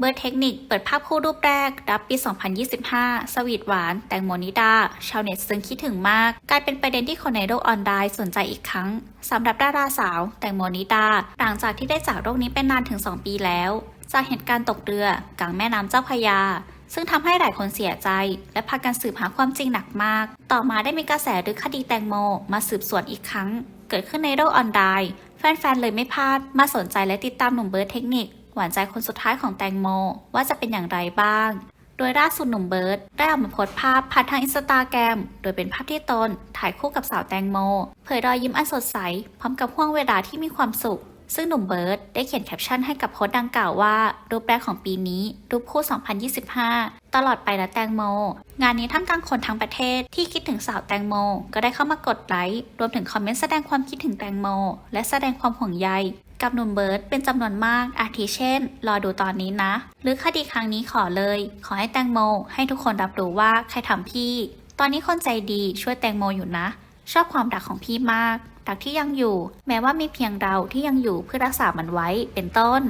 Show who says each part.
Speaker 1: เบิร์เทคนิคเปิดภาพคู่รูปแรก รับปี 2025 สวีทหวาน แตงโมนิดา ชาวเน็ตซึ่งคิดถึงมาก กลายเป็นประเด็นที่คนในโลกออนไลน์สนใจอีกครั้งสำหรับดาราสาว แตงโมนิดา หลังจากที่ได้จากโรคนี้เป็นนานถึง 2 ปีแล้ว จากเหตุการณ์ตกเรือกลางแม่น้ำเจ้าพยา ซึ่งทำให้หลายคนเสียใจ และพากันสืบหาความจริงหนักมาก ต่อมาได้มีกระแสหรือคดีแตงโม มาสืบสวนอีกครั้ง เกิดขึ้นในโลกออนไลน์ แฟนๆเลยไม่พลาดมาสนใจและติดตามหนุ่มเบิร์ดเทคนิค หวานใจคนสุดท้ายของแตงโม ว่าจะเป็นอย่างไรบ้าง โดยล่าสุดหนุ่มเบิร์ดได้ออกมาโพสต์ภาพผ่านทางอินสตาแกรมโดยเป็นภาพที่ตนถ่ายคู่กับสาวแตงโม เผยรอยยิ้มอันสดใส พร้อมกับห่วงเวลาที่มีความสุข ซึ่งหนุ่มเบิร์ดได้เขียนแคปชั่นให้กับโพสต์ดังกล่าวว่า รูปแรกของปีนี้ รูปคู่ 2025 ตลอดไปและแตงโม งานนี้ท่ามกลางคนทั้งประเทศที่คิดถึงสาวแตงโม ก็ได้เข้ามากดไลค์รวมถึงคอมเมนต์แสดงความคิดถึงแตงโม และแสดงความห่วงใย กับหนุ่มเบิร์ดเป็นจำนวนมาก อาทิเช่น รอดูตอนนี้นะ หรือคดีครั้งนี้ขอเลย ขอให้แตงโม ให้ทุกคนรับรู้ว่าใครทำพี่ ตอนนี้คนใจดีช่วยแตงโมอยู่นะ ชอบความรักของพี่มากรักที่ยังอยู่ แม้ว่ามีเพียงเราที่ยังอยู่เพื่อรักษามันไว้เป็นต้น